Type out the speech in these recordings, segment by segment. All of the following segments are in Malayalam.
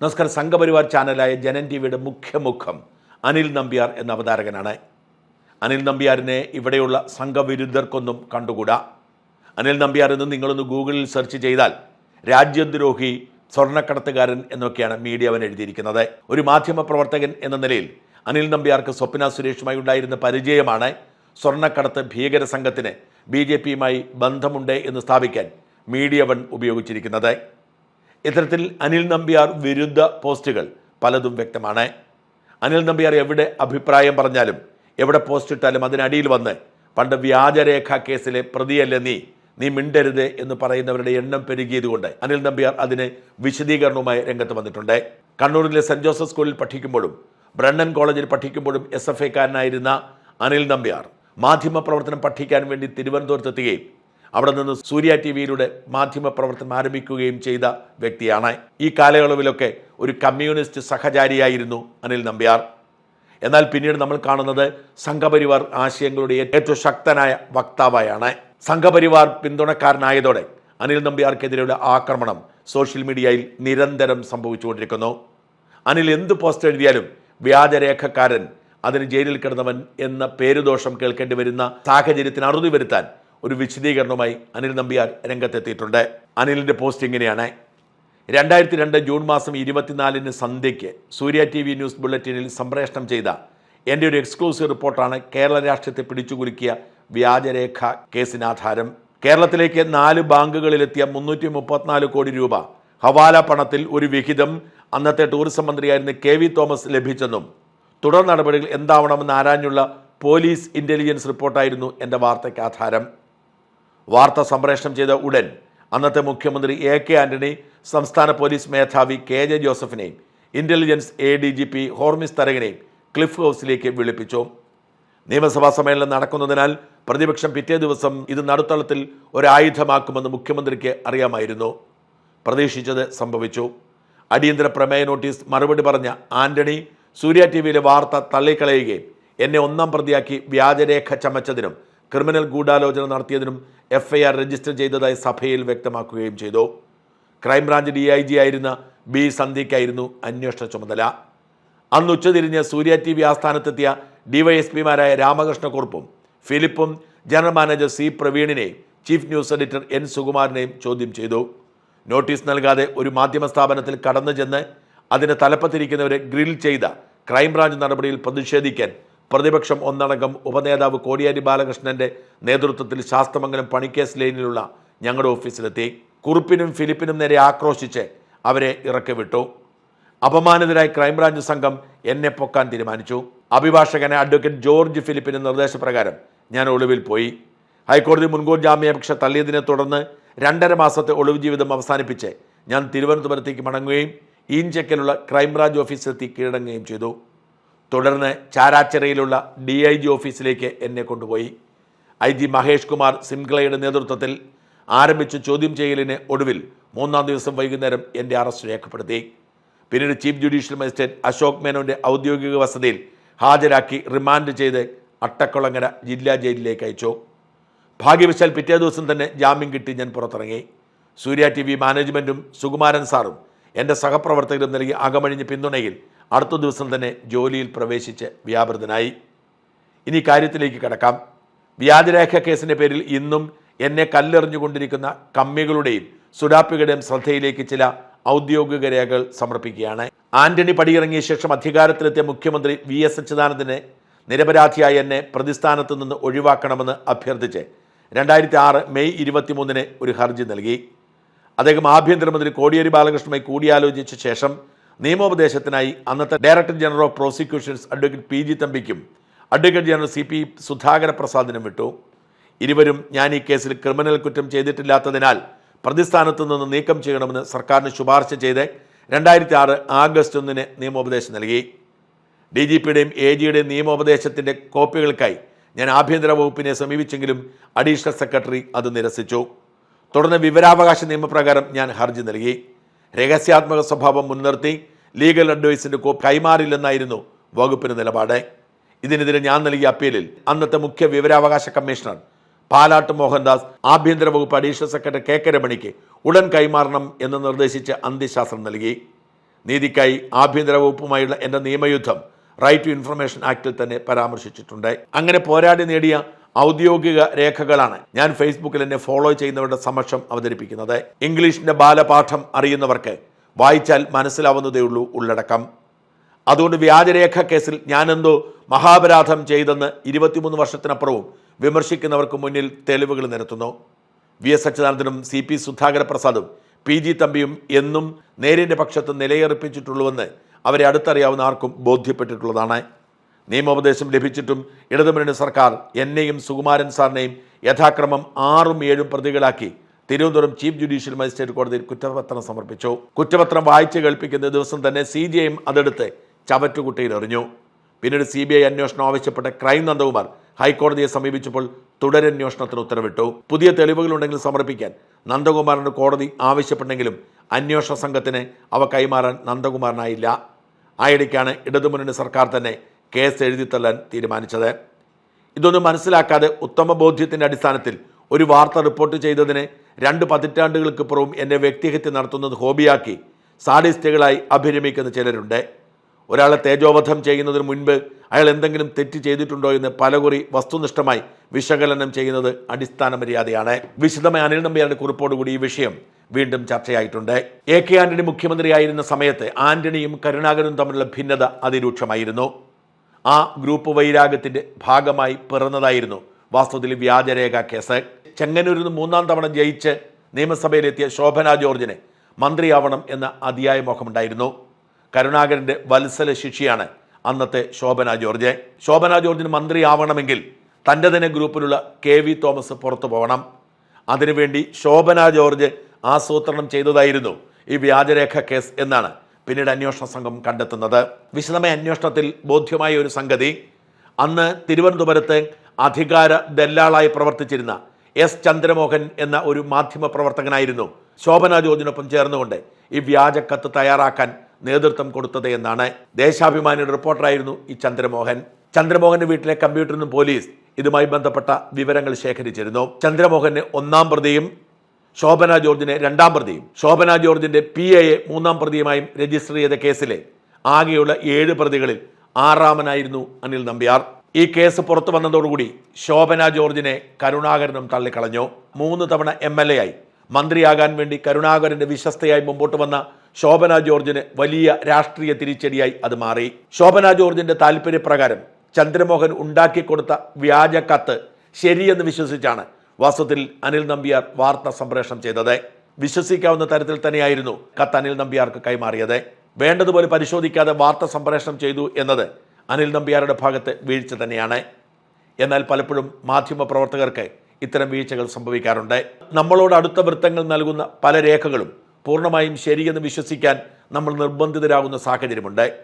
നമസ്കാരം. സംഘപരിവാർ ചാനലായ ജനൻ ടി വിയുടെ മുഖ്യമുഖം അനിൽ നമ്പ്യാർ എന്ന അവതാരകനാണ്. അനിൽ നമ്പ്യാറിനെ ഇവിടെയുള്ള സംഘവിരുദ്ധർക്കൊന്നും കണ്ടുകൂടാ. അനിൽ നമ്പ്യാർ എന്ന് നിങ്ങളൊന്ന് ഗൂഗിളിൽ സെർച്ച് ചെയ്താൽ രാജ്യദ്രോഹി സ്വർണക്കടത്തുകാരൻ എന്നൊക്കെയാണ് മീഡിയ അവൻ എഴുതിയിരിക്കുന്നത്. ഒരു മാധ്യമ പ്രവർത്തകൻ എന്ന നിലയിൽ അനിൽ നമ്പ്യാർക്ക് സ്വപ്ന സുരേഷുമായി ഉണ്ടായിരുന്ന പരിചയമാണ് സ്വർണക്കടത്ത് ഭീകര സംഘത്തിന് ബി ജെ പിയുമായി ബന്ധമുണ്ട് എന്ന് സ്ഥാപിക്കാൻ മീഡിയ വൺ ഉപയോഗിച്ചിരിക്കുന്നത്. ഇത്തരത്തിൽ അനിൽ നമ്പ്യാർ വിരുദ്ധ പോസ്റ്റുകൾ പലതും വ്യക്തമാണ്. അനിൽ നമ്പ്യാർ എവിടെ അഭിപ്രായം പറഞ്ഞാലും എവിടെ പോസ്റ്റ് ഇട്ടാലും അതിനടിയിൽ വന്ന് പണ്ട് വ്യാജരേഖ കേസിലെ പ്രതിയല്ലേ നീ നീ മിണ്ടരുത് എന്ന് പറയുന്നവരുടെ എണ്ണം പെരുകിയതുകൊണ്ട് അനിൽ നമ്പ്യാർ അതിന് വിശദീകരണവുമായി രംഗത്ത് വന്നിട്ടുണ്ട്. കണ്ണൂരിലെ സെന്റ് ജോസഫ് സ്കൂളിൽ പഠിക്കുമ്പോഴും ബ്രണ്ണൻ കോളേജിൽ പഠിക്കുമ്പോഴും എസ് എഫ് ഐക്കാരനായിരുന്ന അനിൽ നമ്പ്യാർ മാധ്യമ പ്രവർത്തനം പഠിക്കാൻ വേണ്ടി തിരുവനന്തപുരത്തെത്തുകയും അവിടെ നിന്ന് സൂര്യ ടി വിയിലൂടെ മാധ്യമ പ്രവർത്തനം ആരംഭിക്കുകയും ചെയ്ത വ്യക്തിയാണ് ഈ കാലയളവിലൊക്കെ ഒരു കമ്മ്യൂണിസ്റ്റ് സഹചാരിയായിരുന്നു അനിൽ നമ്പ്യാർ. എന്നാൽ പിന്നീട് നമ്മൾ കാണുന്നത് സംഘപരിവാർ ആശയങ്ങളുടെ ഏറ്റവും ശക്തനായ വക്താവായാണ്. സംഘപരിവാർ പിന്തുണക്കാരനായതോടെ അനിൽ നമ്പ്യാർക്കെതിരെയുള്ള ആക്രമണം സോഷ്യൽ മീഡിയയിൽ നിരന്തരം സംഭവിച്ചുകൊണ്ടിരിക്കുന്നു. അനിൽ എന്ത് പോസ്റ്റ് എഴുതിയാലും വ്യാജരേഖക്കാരൻ അതിന് ജയിലിൽ കിടന്നവൻ എന്ന പേരുദോഷം കേൾക്കേണ്ടി വരുന്ന സാഹചര്യത്തിന് അറുതി വരുത്താൻ ഒരു വിശദീകരണവുമായി അനിൽ നമ്പ്യാർ രംഗത്തെത്തിയിട്ടുണ്ട്. അനിലിന്റെ പോസ്റ്റ് ഇങ്ങനെയാണ് രണ്ടായിരത്തി രണ്ട് ജൂൺ മാസം ഇരുപത്തിനാലിന് സന്ധ്യയ്ക്ക് സൂര്യ ടി വി ന്യൂസ് ബുള്ളറ്റിനിൽ സംപ്രേഷണം ചെയ്ത എന്റെ ഒരു എക്സ്ക്ലൂസീവ് റിപ്പോർട്ടാണ് കേരള രാഷ്ട്രീയത്തെ പിടിച്ചുകുലുക്കിയ വ്യാജരേഖ കേസിനാധാരം കേരളത്തിലേക്ക് നാല് ബാങ്കുകളിലെത്തിയ മുന്നൂറ്റി മുപ്പത്തിനാല് കോടി രൂപ ഹവാല പണത്തിൽ ഒരു വിഹിതം അന്നത്തെ ടൂറിസം മന്ത്രിയായിരുന്ന കെ വി തോമസ് ലഭിച്ചെന്നും തുടർ നടപടികൾ എന്താവണമെന്ന് ആരാഞ്ഞുള്ള പോലീസ് ഇന്റലിജൻസ് റിപ്പോർട്ടായിരുന്നു എന്റെ വാർത്തയ്ക്ക് ആധാരം. വാർത്ത സംപ്രേഷണം ചെയ്ത ഉടൻ അന്നത്തെ മുഖ്യമന്ത്രി എ കെ ആന്റണി സംസ്ഥാന പോലീസ് മേധാവി K J ജോസഫിനെയും intelligence A D G P Hormis തരകനെയും cliff ഹൗസിലേക്ക് വിളിപ്പിച്ചു. നിയമസഭാ സമ്മേളനം നടക്കുന്നതിനാൽ പ്രതിപക്ഷം പിറ്റേ ദിവസം ഇത് നടുത്തളത്തിൽ ഒരായുധമാക്കുമെന്ന് മുഖ്യമന്ത്രിക്ക് അറിയാമായിരുന്നു. പ്രതീക്ഷിച്ചത് സംഭവിച്ചു. അടിയന്തര പ്രമേയ നോട്ടീസ് മറുപടി പറഞ്ഞ ആന്റണി സൂര്യ ടി വിയിലെ വാർത്ത തള്ളിക്കളയുകയും എന്നെ ഒന്നാം പ്രതിയാക്കി വ്യാജരേഖ ചമച്ചതിനും ക്രിമിനൽ ഗൂഢാലോചന നടത്തിയതിനും എഫ്ഐആർ രജിസ്റ്റർ ചെയ്തതായി സഭയിൽ വ്യക്തമാക്കുകയും ചെയ്തു. Crime branch D I G ആയിരുന്ന ബി സന്ധ്യയ്ക്കായിരുന്നു അന്വേഷണ ചുമതല. അന്ന് ഉച്ചതിരിഞ്ഞ് സൂര്യ ടി വി ആസ്ഥാനത്തെത്തിയ ഡിവൈഎസ്പിമാരായ രാമകൃഷ്ണക്കുറുപ്പും ഫിലിപ്പും ജനറൽ മാനേജർ സി പ്രവീണിനെയും ചീഫ് ന്യൂസ് എഡിറ്റർ എൻ സുകുമാരനെയും ചോദ്യം ചെയ്തു. നോട്ടീസ് നൽകാതെ ഒരു മാധ്യമ സ്ഥാപനത്തിൽ കടന്നു ചെന്ന് അതിന് തലപ്പത്തിരിക്കുന്നവരെ ഗ്രിൽ ചെയ്ത ക്രൈംബ്രാഞ്ച് നടപടിയിൽ പ്രതിഷേധിക്കാൻ പ്രതിപക്ഷം ഒന്നടങ്കം ഉപനേതാവ് കോടിയേരി ബാലകൃഷ്ണന്റെ നേതൃത്വത്തിൽ ശാസ്തമംഗലം പണിക്കേസ് ലൈനിലുള്ള ഞങ്ങളുടെ ഓഫീസിലെത്തി. കുറുപ്പിനും ഫിലിപ്പിനും നേരെ ആക്രോശിച്ച് അവരെ ഇറക്കി വിട്ടു അപമാനിതരായ ക്രൈംബ്രാഞ്ച് സംഘം എന്നെ പൊക്കാൻ തീരുമാനിച്ചു. അഭിഭാഷകനെ അഡ്വക്കേറ്റ് ജോർജ് ഫിലിപ്പിന്റെ നിർദ്ദേശപ്രകാരം ഞാൻ ഒളിവിൽ പോയി. ഹൈക്കോടതി മുൻകൂർ ജാമ്യാപേക്ഷ തള്ളിയതിനെ തുടർന്ന് രണ്ടര മാസത്തെ ഒളിവ് ജീവിതം അവസാനിപ്പിച്ച് ഞാൻ തിരുവനന്തപുരത്തേക്ക് മടങ്ങുകയും ഈഞ്ചക്കലുള്ള ക്രൈംബ്രാഞ്ച് ഓഫീസിലെത്തി കീഴടങ്ങുകയും ചെയ്തു. തുടർന്ന് ചാരാച്ചിറയിലുള്ള ഡി ഐ ജി ഓഫീസിലേക്ക് എന്നെ കൊണ്ടുപോയി. ഐ ജി മഹേഷ് കുമാർ സിംഗ്ലയുടെ നേതൃത്വത്തിൽ ആരംഭിച്ച ചോദ്യം ചെയ്യലിന് ഒടുവിൽ മൂന്നാം ദിവസം വൈകുന്നേരം എന്റെ അറസ്റ്റ് രേഖപ്പെടുത്തി. പിന്നീട് ചീഫ് ജുഡീഷ്യൽ മജിസ്ട്രേറ്റ് അശോക് മേനോന്റെ ഔദ്യോഗിക വസതിയിൽ ഹാജരാക്കി റിമാൻഡ് ചെയ്ത് അട്ടക്കുളങ്ങര ജില്ലാ ജയിലിലേക്ക് അയച്ചു. ഭാഗ്യവശാൽ പിറ്റേ ദിവസം തന്നെ ജാമ്യം കിട്ടി ഞാൻ പുറത്തിറങ്ങി. സൂര്യ ടി വി മാനേജ്മെന്റും സുകുമാരൻ സാറും എന്റെ സഹപ്രവർത്തകരും നൽകി അകമഴിഞ്ഞ് പിന്തുണയിൽ അടുത്ത ദിവസം തന്നെ ജോലിയിൽ പ്രവേശിച്ച് വ്യാപൃതനായി. ഇനി കാര്യത്തിലേക്ക് കടക്കാം. വ്യാജരേഖ കേസിന്റെ പേരിൽ ഇന്നും എന്നെ കല്ലെറിഞ്ഞുകൊണ്ടിരിക്കുന്ന കമ്മികളുടെയും സുഡാപ്പികളുടെയും ശ്രദ്ധയിലേക്ക് ചില ഔദ്യോഗിക രേഖകൾ സമർപ്പിക്കുകയാണ്. ആന്റണി പടിയിറങ്ങിയ ശേഷം അധികാരത്തിലെത്തിയ മുഖ്യമന്ത്രി വി എസ് അച്യുതാനന്ദനെ നിരപരാധിയായി എന്നെ പ്രതിസ്ഥാനത്ത് നിന്ന് ഒഴിവാക്കണമെന്ന് അഭ്യർത്ഥിച്ച് രണ്ടായിരത്തി ആറ് മെയ് ഇരുപത്തിമൂന്നിന് ഒരു ഹർജി നൽകി. അദ്ദേഹം ആഭ്യന്തരമന്ത്രി കോടിയേരി ബാലകൃഷ്ണനുമായി കൂടിയാലോചിച്ച ശേഷം നിയമോപദേശത്തിനായി അന്നത്തെ director general of prosecutions advocate P G തമ്പിക്കും advocate general C P Sudhakara പ്രസാദിനും വിട്ടു. ഇരുവരും ഞാൻ ഈ കേസിൽ ക്രിമിനൽ കുറ്റം ചെയ്തിട്ടില്ലാത്തതിനാൽ പ്രതിസ്ഥാനത്ത് നിന്ന് നീക്കം ചെയ്യണമെന്ന് സർക്കാരിന് ശുപാർശ ചെയ്ത് രണ്ടായിരത്തി ആറ് ആഗസ്റ്റ് ഒന്നിന് നിയമോപദേശം നൽകി. ഡി ജി പിയുടെയും എ ജിയുടെയും നിയമോപദേശത്തിന്റെ കോപ്പികൾക്കായി ഞാൻ ആഭ്യന്തര വകുപ്പിനെ സമീപിച്ചെങ്കിലും അഡീഷണൽ സെക്രട്ടറി അത് നിരസിച്ചു. തുടർന്ന് വിവരാവകാശ നിയമപ്രകാരം ഞാൻ ഹർജി നൽകി. രഹസ്യാത്മക സ്വഭാവം മുൻനിർത്തി ലീഗൽ അഡ്വൈസിന്റെ കോപ്പ് കൈമാറില്ലെന്നായിരുന്നു വകുപ്പിന് നിലപാട്. ഇതിനെതിരെ ഞാൻ നൽകിയ അപ്പീലിൽ അന്നത്തെ മുഖ്യ വിവരാവകാശ കമ്മീഷണർ പാലാട്ട് മോഹൻദാസ് ആഭ്യന്തര വകുപ്പ് അഡീഷണൽ സെക്രട്ടറി കെ കെ രമണിക്ക് ഉടൻ കൈമാറണം എന്ന് നിർദ്ദേശിച്ച് അന്ത്യശാസ്ത്രം നൽകി. നീതിക്കായി ആഭ്യന്തര വകുപ്പുമായുള്ള എന്റെ നിയമയുദ്ധം റൈറ്റ് ടു ഇൻഫർമേഷൻ ആക്ടിൽ തന്നെ പരാമർശിച്ചിട്ടുണ്ട്. അങ്ങനെ പോരാടി നേടിയ ഔദ്യോഗിക രേഖകളാണ് ഞാൻ ഫേസ്ബുക്കിൽ എന്നെ ഫോളോ ചെയ്യുന്നവരുടെ സമക്ഷം അവതരിപ്പിക്കുന്നത്. ഇംഗ്ലീഷിന്റെ ബാലപാഠം അറിയുന്നവർക്ക് വായിച്ചാൽ മനസ്സിലാവുന്നതേ ഉള്ളൂ ഉള്ളടക്കം. അതുകൊണ്ട് വ്യാജരേഖ കേസിൽ ഞാനെന്തോ മഹാപരാധം ചെയ്തെന്ന് ഇരുപത്തിമൂന്ന് വർഷത്തിനപ്പുറവും വിമർശിക്കുന്നവർക്ക് മുന്നിൽ തെളിവുകൾ നിരത്തുന്നു. വി എസ് അച്യുതാനന്ദനും സി പി സുധാകര പ്രസാദും പി ജി തമ്പിയും എന്നും നേരിന്റെ പക്ഷത്ത് നിലയുറപ്പിച്ചിട്ടുള്ളുവെന്ന് അവരെ അടുത്തറിയാവുന്ന ആർക്കും ബോധ്യപ്പെട്ടിട്ടുള്ളതാണ്. നിയമോപദേശം ലഭിച്ചിട്ടും ഇടതുമുന്നണി സർക്കാർ എന്നെയും സുകുമാരൻ സാറിനെയും യഥാക്രമം ആറും ഏഴും പ്രതികളാക്കി തിരുവനന്തപുരം ചീഫ് ജുഡീഷ്യൽ മജിസ്ട്രേറ്റ് കോടതിയിൽ കുറ്റപത്രം സമർപ്പിച്ചു. കുറ്റപത്രം വായിച്ച് കേൾപ്പിക്കുന്ന ദിവസം തന്നെ സി ജി ഐയും അതെടുത്ത് ചവറ്റുകുട്ടയിൽ എറിഞ്ഞു. പിന്നീട് സി ബി ഐ അന്വേഷണം ആവശ്യപ്പെട്ട ക്രൈം നന്ദകുമാർ ഹൈക്കോടതിയെ സമീപിച്ചപ്പോൾ തുടരന്വേഷണത്തിന് ഉത്തരവിട്ടു. പുതിയ തെളിവുകളുണ്ടെങ്കിൽ സമർപ്പിക്കാൻ നന്ദകുമാറിന് കോടതി ആവശ്യപ്പെട്ടെങ്കിലും അന്വേഷണ സംഘത്തിന് അവ കൈമാറാൻ നന്ദകുമാറിനായില്ല. ആയിടയ്ക്കാണ് ഇടതുമുന്നണി സർക്കാർ തന്നെ കേസ് എഴുതിത്തള്ളാൻ തീരുമാനിച്ചത്. ഇതൊന്നും മനസ്സിലാക്കാതെ ഉത്തമ ബോധ്യത്തിന്റെ അടിസ്ഥാനത്തിൽ ഒരു വാർത്ത റിപ്പോർട്ട് ചെയ്തതിന് രണ്ട് പതിറ്റാണ്ടുകൾക്ക് പുറവും എന്നെ വ്യക്തിഹത്യ നടത്തുന്നത് ഹോബിയാക്കി സാഡിസ്റ്റുകളായി അഭിരമിക്കുന്ന ചിലരുണ്ട്. ഒരാളെ തേജോവധം ചെയ്യുന്നതിന് മുൻപ് അയാൾ എന്തെങ്കിലും തെറ്റ് ചെയ്തിട്ടുണ്ടോ എന്ന് പലകുറി വസ്തുനിഷ്ഠമായി വിശകലനം ചെയ്യുന്നത് അടിസ്ഥാന മര്യാദയാണ്. വിശദമായ അനിൽ നമ്പ്യാരുടെ കുറിപ്പോടുകൂടി ഈ വിഷയം വീണ്ടും ചർച്ചയായിട്ടുണ്ട്. എ കെ ആന്റണി മുഖ്യമന്ത്രിയായിരുന്ന സമയത്ത് ആന്റണിയും കരുണാകരനും തമ്മിലുള്ള ഭിന്നത അതിരൂക്ഷമായിരുന്നു. ആ ഗ്രൂപ്പ് വൈരാഗ്യത്തിന്റെ ഭാഗമായി പിറന്നതായിരുന്നു. വാസ്തവത്തിൽ വ്യാജരേഖ കേസ്. ചെങ്ങന്നൂരിൽ നിന്ന് മൂന്നാം തവണ ജയിച്ച് നിയമസഭയിലെത്തിയ ശോഭന ജോർജിന് മന്ത്രിയാവണം എന്ന അതിയായ മോഹമുണ്ടായിരുന്നു. കരുണാകരന്റെ വത്സല ശിക്ഷിയാണ് അന്നത്തെ ശോഭന ജോർജ്. ശോഭന ജോർജിന് മന്ത്രിയാവണമെങ്കിൽ തന്റെ തന്നെ ഗ്രൂപ്പിലുള്ള കെ വി തോമസ് പുറത്തു പോകണം അതിനുവേണ്ടി ശോഭന ജോർജ് ആസൂത്രണം ചെയ്തതായിരുന്നു ഈ വ്യാജരേഖ കേസ് എന്നാണ് പിന്നീട് അന്വേഷണ സംഘം കണ്ടെത്തുന്നത്. വിശദമായ അന്വേഷണത്തിൽ ബോധ്യമായ ഒരു സംഗതി. അന്ന് തിരുവനന്തപുരത്ത് അധികാര ദല്ലാളായി പ്രവർത്തിച്ചിരുന്ന എസ് ചന്ദ്രമോഹൻ എന്ന ഒരു മാധ്യമ പ്രവർത്തകനായിരുന്നു ശോഭന ജോർജിനൊപ്പം ചേർന്നുകൊണ്ട് ഈ വ്യാജ കത്ത് തയ്യാറാക്കാൻ നേതൃത്വം കൊടുത്തത് എന്നാണ് ദേശാഭിമാനിയുടെ റിപ്പോർട്ടറായിരുന്നു ഈ ചന്ദ്രമോഹൻ. ചന്ദ്രമോഹന്റെ വീട്ടിലെ കമ്പ്യൂട്ടറിൽ നിന്നും പോലീസ് ഇതുമായി ബന്ധപ്പെട്ട വിവരങ്ങൾ ശേഖരിച്ചിരുന്നു. ചന്ദ്രമോഹന് ഒന്നാം പ്രതിയും ശോഭന ജോർജിനെ രണ്ടാം പ്രതിയും ശോഭന ജോർജിന്റെ പി എയെ മൂന്നാം പ്രതിയുമായും രജിസ്റ്റർ ചെയ്ത കേസിലെ ആകെയുള്ള ഏഴ് പ്രതികളിൽ ആറാമനായിരുന്നു അനിൽ നമ്പ്യാർ. ഈ കേസ് പുറത്തു വന്നതോടുകൂടി ശോഭന ജോർജിനെ കരുണാകരനും തള്ളിക്കളഞ്ഞു. മൂന്ന് തവണ എം എൽ എ ആയി. മന്ത്രിയാകാൻ വേണ്ടി കരുണാകരന്റെ വിശ്വസ്തയായി മുമ്പോട്ട് വന്ന ശോഭന ജോർജിന് വലിയ രാഷ്ട്രീയ തിരിച്ചടിയായി അത് മാറി. ശോഭന ജോർജിന്റെ താല്പര്യപ്രകാരം ചന്ദ്രമോഹൻ ഉണ്ടാക്കിക്കൊടുത്ത വ്യാജ കത്ത് ശരിയെന്ന് വിശ്വസിച്ചാണ് വാസ്തവത്തിൽ അനിൽ നമ്പ്യാർ വാർത്ത സംപ്രേഷണം ചെയ്തത്. വിശ്വസിക്കാവുന്ന തരത്തിൽ തന്നെയായിരുന്നു കത്ത് അനിൽ നമ്പ്യാർക്ക് കൈമാറിയത്. വേണ്ടതുപോലെ പരിശോധിക്കാതെ വാർത്ത സംപ്രേഷണം ചെയ്തു എന്നത് അനിൽ നമ്പ്യാരുടെ ഭാഗത്ത് വീഴ്ച തന്നെയാണ്. എന്നാൽ പലപ്പോഴും മാധ്യമ പ്രവർത്തകർക്ക് ഇത്തരം വീഴ്ചകൾ സംഭവിക്കാറുണ്ട്. നമ്മളോട് അടുത്ത വൃത്തങ്ങൾ നൽകുന്ന പല രേഖകളും പൂർണമായും ശരിയെന്ന് വിശ്വസിക്കാൻ നമ്മൾ നിർബന്ധിതരാകുന്ന സാഹചര്യമുണ്ട്.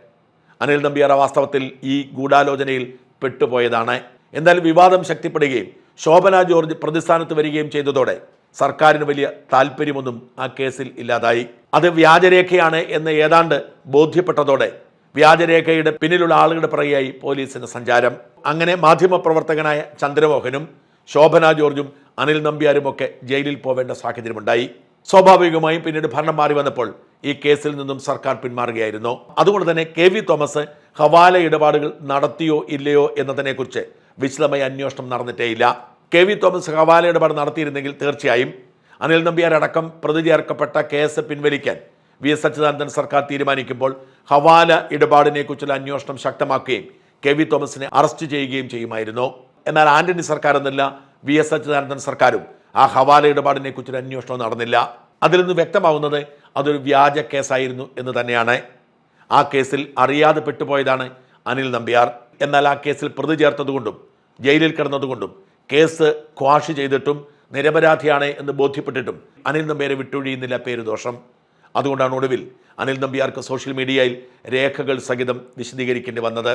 അനിൽ നമ്പ്യാർ വാസ്തവത്തിൽ ഈ ഗൂഢാലോചനയിൽ പെട്ടുപോയതാണ്. എന്നാൽ വിവാദം ശക്തിപ്പെടുകയും ശോഭന ജോർജ് പ്രതിസ്ഥാനത്ത് വരികയും ചെയ്തതോടെ സർക്കാരിന് വലിയ താല്പര്യമൊന്നും ആ കേസിൽ ഇല്ലാതായി. അത് വ്യാജരേഖയാണ് എന്ന് ഏതാണ്ട് ബോധ്യപ്പെട്ടതോടെ വ്യാജരേഖയുടെ പിന്നിലുള്ള ആളുകളുടെ പിറകെയായി പോലീസിന് സഞ്ചാരം. അങ്ങനെ മാധ്യമപ്രവർത്തകനായ ചന്ദ്രമോഹനും ശോഭന ജോർജും അനിൽ നമ്പ്യാരുമൊക്കെ ജയിലിൽ പോവേണ്ട സാഹചര്യമുണ്ടായി. സ്വാഭാവികമായും പിന്നീട് ഭരണം മാറി വന്നപ്പോൾ ഈ കേസിൽ നിന്നും സർക്കാർ പിന്മാറുകയായിരുന്നു. അതുകൊണ്ട് തന്നെ കെ വി തോമസ് ഹവാല ഇടപാടുകൾ നടത്തിയോ ഇല്ലയോ എന്നതിനെക്കുറിച്ച് വിശദമായ അന്വേഷണം നടന്നിട്ടേയില്ല. കെ വി തോമസ് ഹവാല ഇടപാട് നടത്തിയിരുന്നെങ്കിൽ തീർച്ചയായും അനിൽ നമ്പ്യാരടക്കം പ്രതി ചേർക്കപ്പെട്ട കേസ് പിൻവലിക്കാൻ വി എസ് അച്യുതാനന്ദൻ സർക്കാർ തീരുമാനിക്കുമ്പോൾ ഹവാല ഇടപാടിനെക്കുറിച്ചുള്ള അന്വേഷണം ശക്തമാക്കുകയും കെ വി തോമസിനെ അറസ്റ്റ് ചെയ്യുകയും ചെയ്യുമായിരുന്നു. എന്നാൽ ആന്റണി സർക്കാർ എന്നല്ല വി എസ് അച്യുതാനന്ദൻ സർക്കാരും ആ ഹവാല ഇടപാടിനെക്കുറിച്ചൊരു അന്വേഷണം നടന്നില്ല. അതിൽ നിന്ന് വ്യക്തമാവുന്നത് അതൊരു വ്യാജ കേസായിരുന്നു എന്ന് തന്നെയാണ്. ആ കേസിൽ അറിയാതെ പെട്ടുപോയതാണ് അനിൽ നമ്പ്യാർ. എന്നാൽ ആ കേസിൽ പ്രതി ചേർത്തതുകൊണ്ടും ജയിലിൽ കിടന്നതുകൊണ്ടും കേസ് ക്വാഷ് ചെയ്തിട്ടും നിരപരാധിയാണ് എന്ന് ബോധ്യപ്പെട്ടിട്ടും അനിൽ നമ്പ്യാരെ വിട്ടൊഴിയുന്നില്ല പേര് ദോഷം അതുകൊണ്ടാണ് ഒടുവിൽ അനിൽ നമ്പിയാർക്ക് സോഷ്യൽ മീഡിയയിൽ രേഖകൾ സഹിതം വിശദീകരിക്കേണ്ടി വന്നത്.